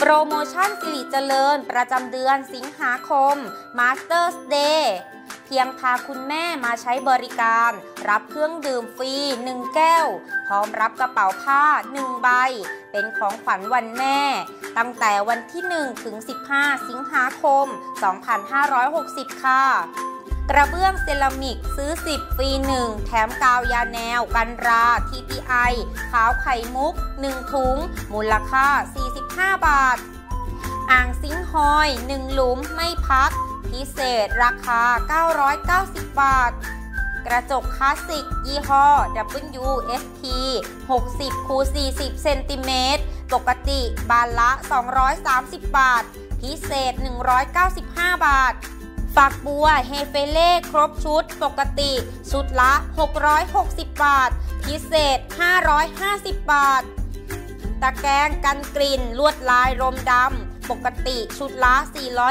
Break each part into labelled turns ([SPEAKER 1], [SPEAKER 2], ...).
[SPEAKER 1] โปรโมชั่นสิริเจริญ ประจำเดือนสิงหาคม Masters Day เพียงพาคุณแม่มาใช้บริการ รับเครื่องดื่มฟรี 1 แก้ว พร้อมรับกระเป๋าผ้า 1 ใบ เป็นของขวัญวันแม่ ตั้งแต่วันที่ 1 ถึง 15 สิงหาคม 2560 ค่ะ กระเบื้องเซรามิกซื้อ 10ฟรี1 แถมกาวยาแนว กันรา TPI ขาวไข่มุก 1 ถุง มูลค่า 45 บาท อ่างซิงค์ฮอย 1 หลุมไม่พัก พิเศษราคา 990 บาท กระจกคลาสสิก ยี่ห้อ WSP 60คู40เซนติเมตรปกติบานละ 230 บาท พิเศษ 195 บาท ฝักบัวเฮเฟเล่ครบชุดปกติ ชุดละ 660 บาท พิเศษ 550 บาท ตะแกรงกันกลิ่นลวดลายรมดำปกติชุดละ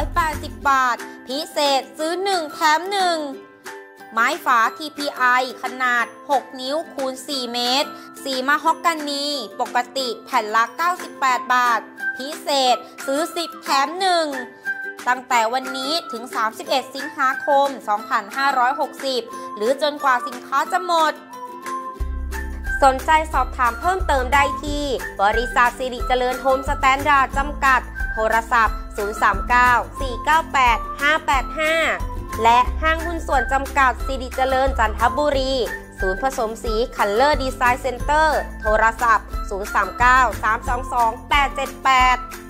[SPEAKER 1] 480 บาท พิเศษซื้อ 1 แถม 1ไม้ฝา TPI ขนาด 6 นิ้วคูณ 4 เมตร สีมะฮอกกานี ปกติแผ่นละ 98 บาท พิเศษซื้อ 10 แถม 1 ตั้งแต่วันนี้ถึง 31 สิงหาคม 2560 หรือจนกว่าสินค้าจะหมด สนใจสอบถามเพิ่มเติมได้ที่ บริษัทสิริเจริญโฮมสแตนดาร์ดจำกัด โทรศัพท์ 039 498 585และห้างหุ้นส่วนจำกัดสิริเจริญจันทบุรี ศูนย์ผสมสีคัลเลอร์ดีไซน์เซ็นเตอร์ โทรศัพท์ 039 322 878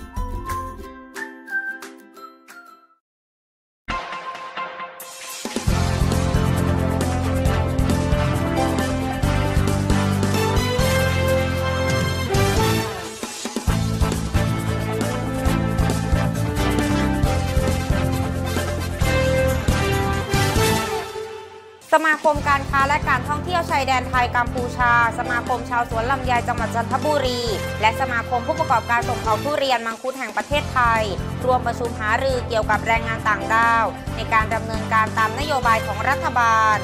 [SPEAKER 1] มาคมการค้าและการท่องเที่ยวชายแดนไทยกัมพูชา สมาคมชาวสวนลำไยจังหวัดจันทบุรี และสมาคมผู้ประกอบการส่งเขาทุเรียนมังคุดแห่งประเทศไทย รวมประชุมหารือเกี่ยวกับแรงงานต่างด้าว ในการดำเนินการตามนโยบายของรัฐบาล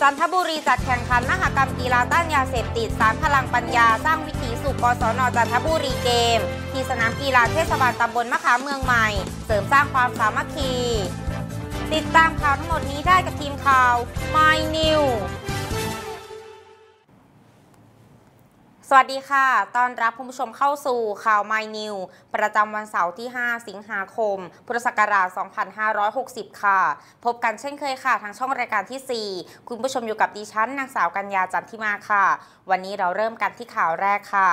[SPEAKER 1] จันทบุรีจัดแข่งขันมหกรรมกีฬาต้านยาเสพติดสารพลังปัญญาสร้างวิถีสู่กศนจันทบุรีเกม ที่สนามกีฬาเทศบาลตำบลมะขามเมืองใหม่ เสริมสร้างความสามัคคี ติดตามข่าวทั้งหมดนี้ได้กับทีมข่าว My New สวัสดีค่ะ ต้อนรับคุณผู้ชมเข้าสู่ข่าว My New ประจำวันเสาร์ที่ 5 สิงหาคม พุทธศักราช 2560 ค่ะ พบกันเช่นเคยค่ะ ทางช่องรายการที่ 4 คุณผู้ชมอยู่กับดิฉัน นางสาวกัญญาจันทิมาค่ะ วันนี้เราเริ่มกันที่ข่าวแรกค่ะ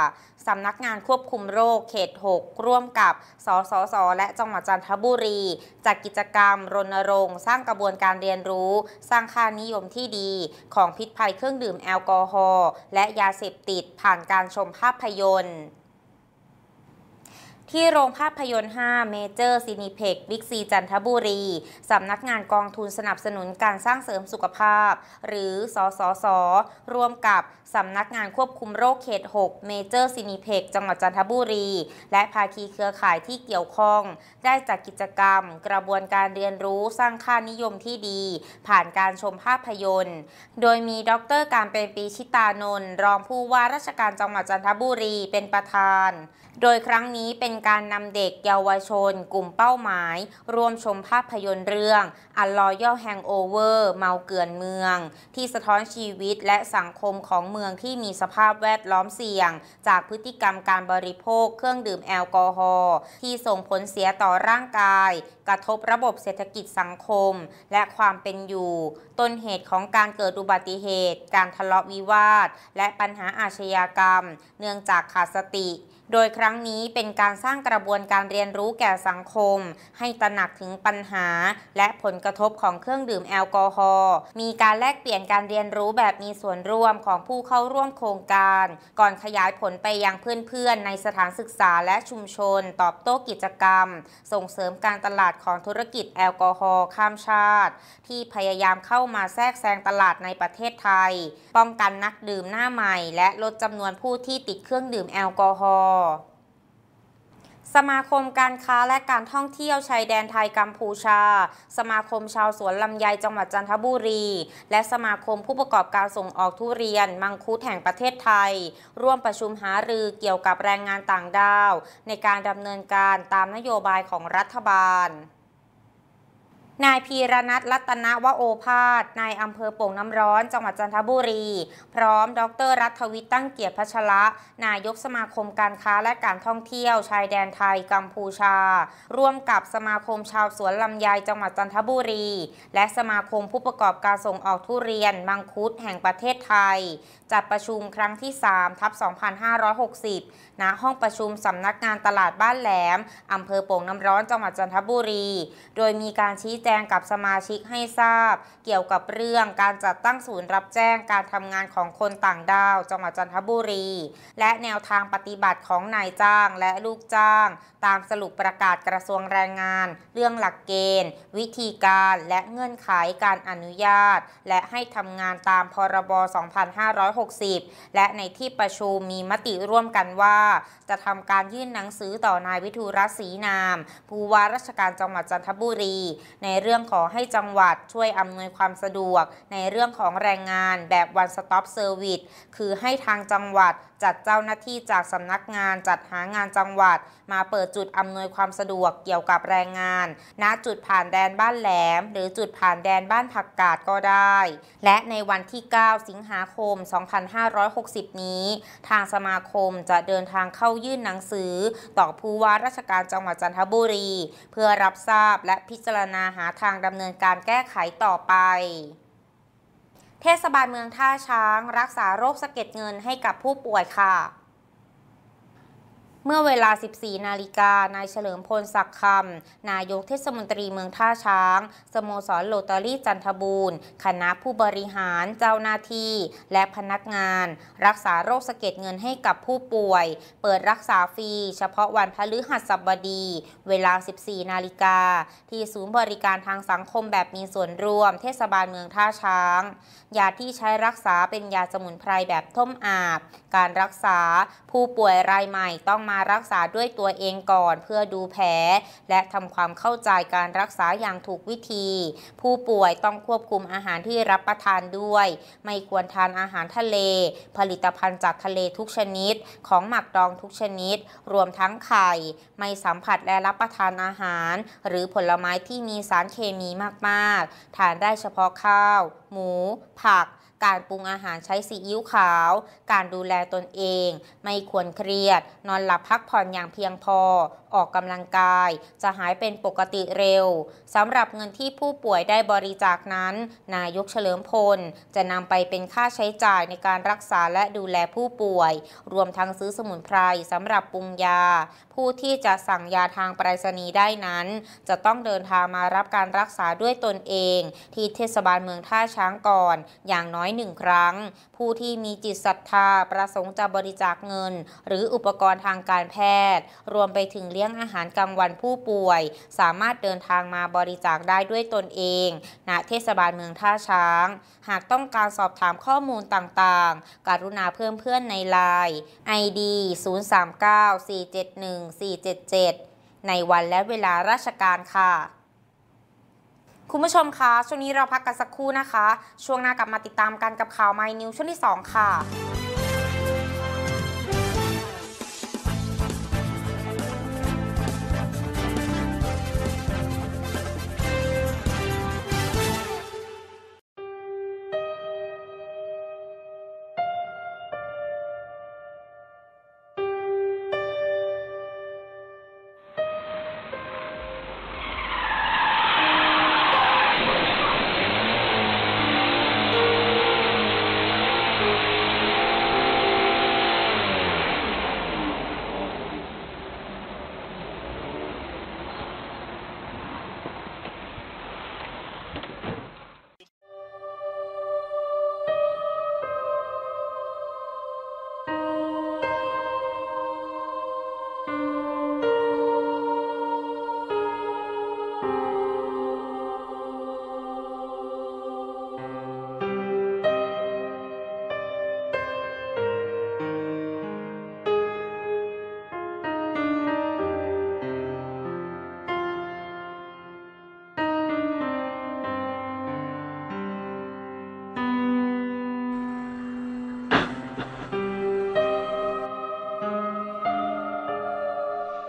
[SPEAKER 1] สำนักงานควบคุมโรคเขต 6 ร่วมกับสสส และจังหวัดจันทบุรีจัดกิจกรรม รณรงค์สร้างกระบวนการเรียนรู้ สร้างค่านิยมที่ดี ของพิษภัยเครื่องดื่มแอลกอฮอล์และยาเสพติดผ่านการชมภาพยนตร์ ที่โรงภาพยนตร์ 5 เมเจอร์ซินิเพ็กบิ๊กซีจันทบุรี สำนักงานกองทุนสนับสนุนการสร้างเสริมสุขภาพ หรือ สสส ร่วมกับ สำนักงานควบคุมโรคเขต 6 เมเจอร์ซินิเพ็กจังหวัดจันทบุรี และภาคีเครือข่ายที่เกี่ยวข้อง ได้จัดกิจกรรม กระบวนการเรียนรู้สร้างค่านิยมที่ดี ผ่านการชมภาพยนตร์ โดยมีดรการเป็นปีชิตานนท์รองผู้ว่าราชการจังหวัดจันทบุรีเป็นประธานโดยครั้งนี้เป็นการนำเด็กเยาวชน กลุ่มเป้าหมาย ร่วมชมภาพยนตร์เรื่อง u n l o y a l Hangover เมาเกือนเมือง ที่สะท้อนชีวิตและสังคมของเมืองที่มีสภาพแวดล้อมเสี่ยง จากพฤติกรรมการบริโภคเครื่องดื่มแอลกอฮอล์ที่ส่งผลเสียต่อร่างกาย กระทบระบบเศรษฐกิจสังคม และความเป็นอยู่ ต้นเหตุของการเกิดอุบัติเหตุ การทะเลาะวิวาท และปัญหาอาชญากรรม เนื่องจากขาดสติ โดยครั้งนี้เป็นการสร้างกระบวนการเรียนรู้แก่สังคม ให้ตระหนักถึงปัญหา และผลกระทบของเครื่องดื่มแอลกอฮอล์มีการแลกเปลี่ยนการเรียนรู้แบบมีส่วนร่วมของผู้เข้าร่วมโครงการ ก่อนขยายผลไปยังเพื่อนๆ ในสถานศึกษาและชุมชน ตอบโต้กิจกรรม ส่งเสริมการตลาดของธุรกิจแอลกอฮอล์ข้ามชาติ ที่พยายามเข้ามาแทรกแซงตลาดในประเทศไทย ป้องกันนักดื่มหน้าใหม่ และลดจำนวนผู้ที่ติดเครื่องดื่มแอลกอฮอล์ สมาคมการค้าและการท่องเที่ยวชายแดนไทยกัมพูชา สมาคมชาวสวนลำไยจังหวัดจันทบุรี และสมาคมผู้ประกอบการส่งออกทุเรียน มังคุดแห่งประเทศไทย ร่วมประชุมหารือเกี่ยวกับแรงงานต่างด้าว ในการดำเนินการตามนโยบายของรัฐบาล นายพีรนัทรัตนวโอภาสนายอำเภอโป่งน้ำร้อน จังหวัดจันทบุรี พร้อม ดรรัฐวิทย์ตั้งเกียรติพัชระนายกสมาคมการค้าและการท่องเที่ยว ชายแดนไทยกัมพูชา ร่วมกับสมาคมชาวสวนลำไยจังหวัดจันทบุรี และสมาคมผู้ประกอบการส่งออกทุเรียน มังคุดแห่งประเทศไทย จัดประชุมครั้งที่ 3 ทับ 2560 ณ ห้องประชุมสำนักงานตลาดบ้านแหลมอำเภอโป่งน้ำร้อนจังหวัดจันทบุรี โดยมีการชี้แจงงกับสมาชิกให้ทราบ เกี่ยวกับเรื่องการจัดตั้งศูนย์รับแจ้งการทำงานของคนต่างด้าว จังหวัดจันทบุรี และแนวทางปฏิบัติของนายจ้างและลูกจ้าง ตามสรุปประกาศกระทรวงแรงงาน เรื่องหลักเกณฑ์ วิธีการและเงื่อนไขการอนุญาต และให้ทำงานตามพรบ 2560 และในที่ประชุมมีมติร่วมกันว่า จะทำการยื่นหนังสือต่อนายวิทูรศรีนาม ผู้ว่าราชการจังหวัดจันทบุรี ในเรื่องขอให้จังหวัดช่วยอำนวยความสะดวก ในเรื่องของแรงงานแบบ one stop service คือให้ทางจังหวัดจัดเจ้าหน้าที่จากสำนักงานจัดหางานจังหวัด มาเปิดจุดอำนวยความสะดวกเกี่ยวกับแรงงาน ณจุดผ่านแดนบ้านแหลม หรือจุดผ่านแดนบ้านผักกาดก็ได้ และในวันที่ 9 สิงหาคม 2560 นี้ ทางสมาคมจะเดินทางเข้ายื่นหนังสือ ต่อผู้ว่าราชการจังหวัดจันทบุรี เพื่อรับทราบและพิจารณาหาทางดำเนินการแก้ไขต่อไป เทศบาลเมืองท่าช้าง รักษาโรคสะเก็ดเงินให้กับผู้ป่วยค่ะ เมื่อเวลา 14 นาฬิกา นายเฉลิมพลศักดิ์คำ นายกเทศมนตรีเมืองท่าช้าง สโมสรโลตอรี่จันทบูรณ์ คณะผู้บริหาร เจ้าหน้าที่ และพนักงาน รักษาโรคสะเก็ดเงินให้กับผู้ป่วย เปิดรักษาฟรี เฉพาะวันพฤหัสบดี เวลา 14 นาฬิกา ที่ศูนย์บริการทางสังคมแบบมีส่วนร่วม เทศบาลเมืองท่าช้าง ยาที่ใช้รักษาเป็นยาสมุนไพรแบบท่มอาบ การรักษาผู้ป่วยรายใหม่ต้องมารักษาด้วยตัวเองก่อนเพื่อดูแผล และทำความเข้าใจการรักษาอย่างถูกวิธี ผู้ป่วยต้องควบคุมอาหารที่รับประทานด้วย ไม่ควรทานอาหารทะเล ผลิตภัณฑ์จากทะเลทุกชนิด ของหมักดองทุกชนิด รวมทั้งไข่ ไม่สัมผัสและรับประทานอาหาร หรือผลไม้ที่มีสารเคมีมาก ๆ ทานได้เฉพาะข้าว หมู ผัก การปรุงอาหารใช้ซีอิ๊วขาว การดูแลตนเอง ไม่ควรเครียด นอนหลับพักผ่อนอย่างเพียงพอ ออกกำลังกาย จะหายเป็นปกติเร็วสำหรับเงินที่ผู้ป่วยได้บริจาคนั้น นายกเฉลิมพล จะนำไปเป็นค่าใช้จ่ายในการรักษาและดูแลผู้ป่วย รวมทั้งซื้อสมุนไพรสำหรับปรุงยา ผู้ที่จะสั่งยาทางไปรษณีย์ได้นั้น จะต้องเดินทางมารับการรักษาด้วยตนเอง ที่เทศบาลเมืองท่าช้างก่อน อย่างน้อยหนึ่งครั้ง ผู้ที่มีจิตศรัทธาประสงค์จะบริจาคเงิน หรืออุปกรณ์ทางการแพทย์ รวมไปถึงเลี้ยงอาหารกลางวันผู้ป่วย สามารถเดินทางมาบริจาคได้ด้วยตนเองณเทศบาลเมืองท่าช้าง หากต้องการสอบถามข้อมูลต่างๆ กรุณาเพิ่มเพื่อนในไลน์ ID 039-471-477 ในวันและเวลาราชการค่ะ คุณผู้ชมคะช่วงนี้เราพักกันสักครู่นะคะ ช่วงหน้ากลับมาติดตามกันกับข่าวไมนิวช่วงที่ 2 ค่ะ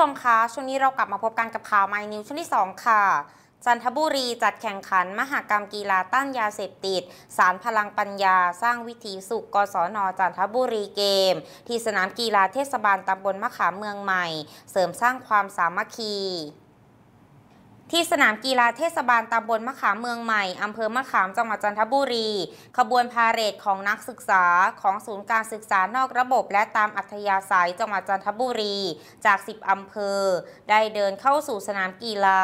[SPEAKER 1] ชมคะช่วงนี้เรากลับมาพบกันกับข่าวไมนิวช่วงที่ 2 ค่ะ จันทบุรีจัดแข่งขัน มหกรรมกีฬาต้านยาเสพติด สารพลังปัญญา สร้างวิถีสุขกศนจันทบุรีเกม ที่สนามกีฬาเทศบาลตำบลมะขามเมืองใหม่ เสริมสร้างความสามัคคี ที่สนามกีฬาเทศบาลตำบลมะขามเมืองใหม่ อำเภอมะขามจังหวัดจันทบุรี ขบวนพาเหรดของนักศึกษาของศูนย์การศึกษานอกระบบ และตามอัธยาศัยจังหวัดจันทบุรี จาก 10 อำเภอ ได้เดินเข้าสู่สนามกีฬา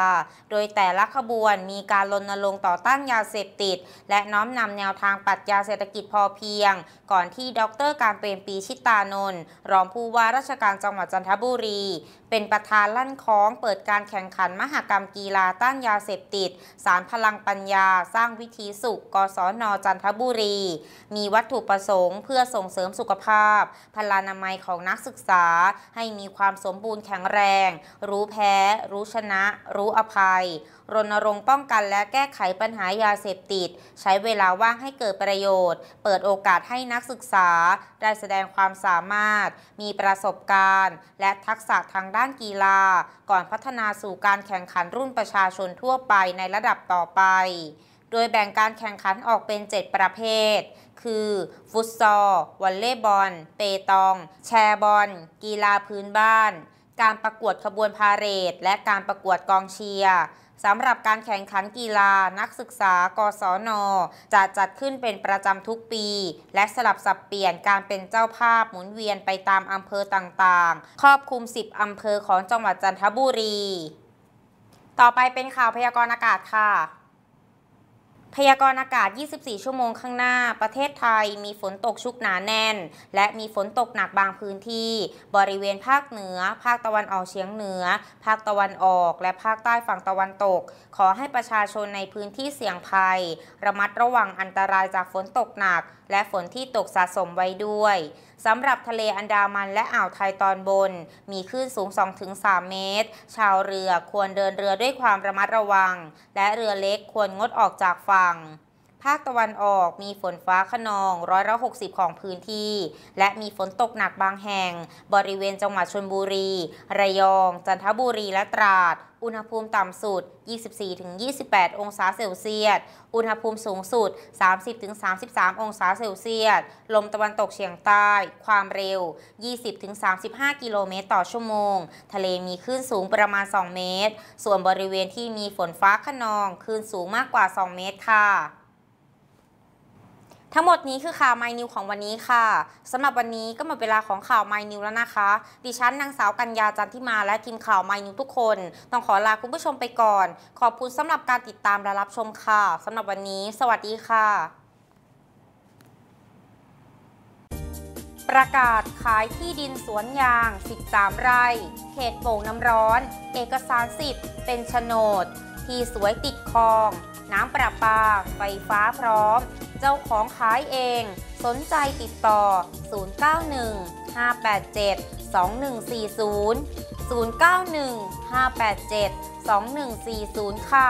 [SPEAKER 1] โดยแต่ละขบวนมีการรณรงค์ต่อต้านยาเสพติด และน้อมนำแนวทางปรัชญาเศรษฐกิจพอเพียง ก่อนที่ดรการเปรมปีชิตานนท์รองผู้ว่าราชการจังหวัดจันทบุรีเป็นประธานลั่นคล้องเปิดการแข่งขันมหกรรมกีฬาต้านยาเสพติด สารพลังปัญญา สร้างวิถีสุข กศนจันทบุรี มีวัตถุประสงค์เพื่อส่งเสริมสุขภาพ พลานามัยของนักศึกษา ให้มีความสมบูรณ์แข็งแรง รู้แพ้ รู้ชนะ รู้อภัย รณรงค์ป้องกันและแก้ไขปัญหายาเสพติด ใช้เวลาว่างให้เกิดประโยชน์ เปิดโอกาสให้นักศึกษา ได้แสดงความสามารถ มีประสบการณ์ และทักษะทางด้านด้านกีฬา ก่อนพัฒนาสู่การแข่งขันรุ่นประชาชนทั่วไปในระดับต่อไป โดยแบ่งการแข่งขันออกเป็น 7 ประเภท คือ ฟุตซอลวอลเลย์บอล เปตอง แชร์บอล กีฬาพื้นบ้าน การประกวดขบวนพาเหรด และการประกวดกองเชียร์สำหรับการแข่งขันกีฬานักศึกษา กศน จะจัดขึ้นเป็นประจำทุกปี และสลับสับเปลี่ยนการเป็นเจ้าภาพหมุนเวียนไปตามอำเภอต่างๆ ครอบคลุม 10 อำเภอของจังหวัดจันทบุรี ต่อไปเป็นข่าวพยากรณ์อากาศค่ะ พยากรณ์อากาศ 24 ชั่วโมงข้างหน้า ประเทศไทยมีฝนตกชุกหนาแน่น และมีฝนตกหนักบางพื้นที่ บริเวณภาคเหนือ ภาคตะวันออกเฉียงเหนือ ภาคตะวันออก และภาคใต้ฝั่งตะวันตก ขอให้ประชาชนในพื้นที่เสี่ยงภัย ระมัดระวังอันตรายจากฝนตกหนัก และฝนที่ตกสะสมไว้ด้วยสำหรับทะเลอันดามันและอ่าวไทยตอนบน มีคลื่นสูง 2-3 เมตร ชาวเรือควรเดินเรือด้วยความระมัดระวัง และเรือเล็กควรงดออกจากฝั่ง ภาคตะวันออกมีฝนฟ้าขนองร้อยละ60 ของพื้นที่ และมีฝนตกหนักบางแห่ง บริเวณจังหวัดชลบุรี ระยอง จันทบุรีและตราด อุณหภูมิต่ำสุด 24-28 องศาเซลเซียส อุณหภูมิสูงสุด 30-33 องศาเซลเซียส ลมตะวันตกเฉียงใต้ ความเร็ว 20-35 กิโลเมตรต่อชั่วโมง ทะเลมีคลื่นสูงประมาณ 2 เมตร ส่วนบริเวณที่มีฝนฟ้าขนองคลื่นสูงมากกว่า 2 เมตรค่ะ ทั้งหมดนี้คือข่าว My New ของวันนี้ค่ะ สำหรับวันนี้ก็หมดเวลาของข่าว My New แล้วนะคะ ดิฉันนางสาวกัญญาจันทิมาและทีมข่าว My New ทุกคน ต้องขอลาคุณผู้ชมไปก่อน ขอบคุณสำหรับการติดตามและรับชมค่ะสำหรับวันนี้ สวัสดีค่ะ ประกาศขายที่ดินสวนยาง 13 ไร่ เขตโป่งน้ำร้อน เอกสารสิทธิ์เป็นโฉนด ที่สวยติดคลอง น้ำประปา ไฟฟ้าพร้อม เจ้าของขายเอง สนใจติดต่อ 091 587 2140 091 587 2140 ค่ะ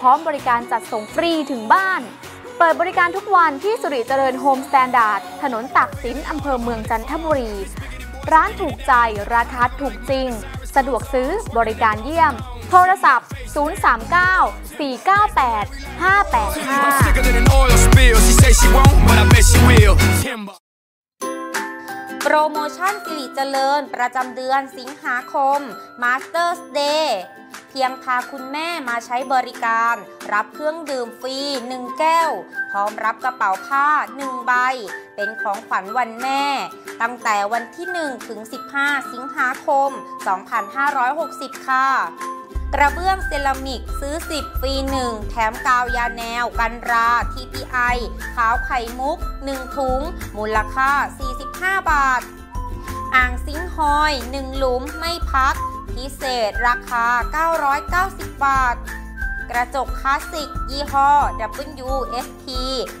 [SPEAKER 2] พร้อมบริการจัดส่งฟรีถึงบ้าน เปิดบริการทุกวันที่สุริเจริญโฮมสแตนดาร์ด ถนนตากสินอำเภอเมืองจันทบุรี ร้านถูกใจ ราคาถูกจริง สะดวกซื้อบริการเยี่ยม โทรศัพท์ 039 498 585
[SPEAKER 1] โปรโมชั่นสิริเจริญประจำเดือนสิงหาคม Masters Day พียงพาคุณแม่มาใช้บริการ รับเครื่องดื่มฟรี 1 แก้ว พร้อมรับกระเป๋าผ้า 1 ใบ เป็นของขวัญวันแม่ ตั้งแต่วันที่ 1 ถึง 15 สิงหาคม 2560 ค่ะกระเบื้องเซรามิกซื้อ 10 ฟรี 1 แถมกาวยาแนว กันรา TPI ขาวไข่มุก 1 ถุง มูลค่า 45 บาท อ่างซิงค์ฮอย 1 หลุมไม่พัก พิเศษราคา 990 บาท กระจกคลาสสิก ยี่ห้อ WST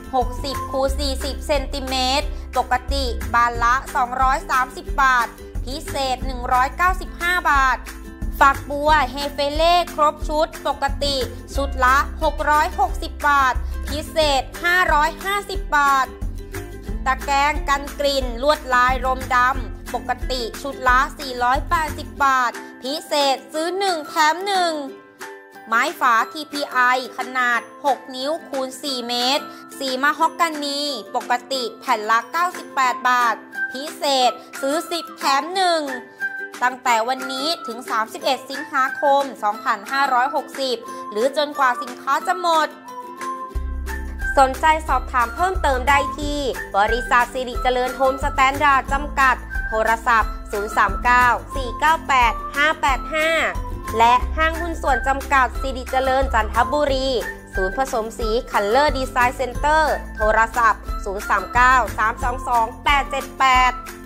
[SPEAKER 1] 60คูณ40เซนติเมตรปกติบานละ 230 บาท พิเศษ 195 บาท ฝักบัวเฮเฟเล่ครบชุด ปกติชุดละ 660 บาท พิเศษ 550 บาท ตะแกรงกันกลิ่นลวดลายรมดำ ปกติชุดละ 480 บาท พิเศษซื้อ 1 แถม 1 ไม้ฝา TPI ขนาด 6 นิ้วคูณ 4 เมตร สีมะฮอกกานี ปกติแผ่นละ 98 บาท พิเศษซื้อ 10 แถม 1 ตั้งแต่วันนี้ถึง 31 สิงหาคม 2560 หรือจนกว่าสินค้าจะหมด สนใจสอบถามเพิ่มเติมได้ที่ บริษัทสิริเจริญโฮมสแตนดาร์ดจำกัด โทรศัพท์ 039 498 585 และห้างหุ้นส่วนจำกัดสิริเจริญจันทบุรี ศูนย์ผสมสีคัลเลอร์ดีไซน์เซ็นเตอร์ โทรศัพท์ 039 322 878